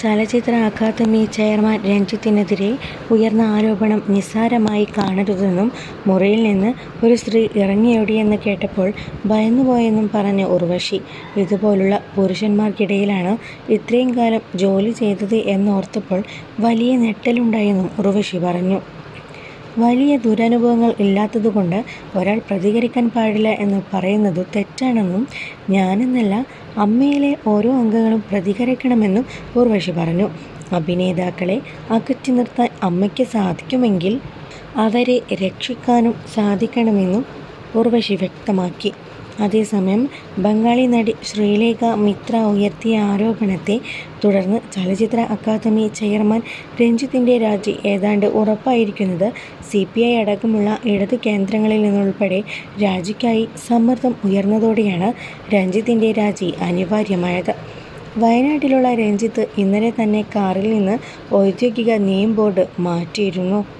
ചലച്ചിത്ര academy chairman രഞ്ജിത്തിനെതിരെ ഉയർന്ന ആരോപണം നിസ്സാരമായി കാണരുതെന്നും മുറിയിൽ നിന്ന് ഒരു സ്ത്രീ ഇറങ്ങിയോടിയെന്ന് കേട്ടപ്പോൾ ഭയന്നുപോയെന്നും പറഞ്ഞ ഉർവശി. ഇതുപോലുള്ള പുരുഷന്മാർക്കിടയിലാണ് ഇത്രയും കാലം ജോലി ചെയ്തത് എന്നോർത്തപ്പോൾ വലിയ ഞെട്ടലുണ്ടായെന്നും ഉർവശി പറഞ്ഞു. വലിയ ദുരനുഭവങ്ങൾ ഇല്ലാത്തതുകൊണ്ട് ഒരാൾ പ്രതികരിക്കാൻ പാടില്ല എന്ന് പറയുന്നത് തെറ്റാണെന്നും ഞാനെന്നല്ല അമ്മയിലെ ഓരോ അംഗങ്ങളും പ്രതികരിക്കണമെന്നും ഉർവശി പറഞ്ഞു. അഭിനേതാക്കളെ അകറ്റി നിർത്താൻ അമ്മയ്ക്ക് സാധിക്കുമെങ്കിൽ അവരെ രക്ഷിക്കാനും സാധിക്കണമെന്നും ഉർവശി വ്യക്തമാക്കി. അതേസമയം ബംഗാളി നടി ശ്രീലേഖ മിത്ര ഉയർത്തിയ ആരോപണത്തെ തുടർന്ന് ചലച്ചിത്ര അക്കാദമി ചെയർമാൻ രഞ്ജിത്തിന്റെ രാജി ഏതാണ്ട് ഉറപ്പായിരിക്കുന്നത് സി പി ഐ അടക്കമുള്ള ഇടത് കേന്ദ്രങ്ങളിൽ നിന്നുൾപ്പെടെ രാജിക്കായി സമ്മർദ്ദം ഉയർന്നതോടെയാണ് രഞ്ജിത്തിന്റെ രാജി അനിവാര്യമായത്. വയനാട്ടിലുള്ള രഞ്ജിത്ത് ഇന്നലെ തന്നെ കാറിൽ നിന്ന് ഔദ്യോഗിക നെയിം ബോർഡ് മാറ്റിയിരുന്നു.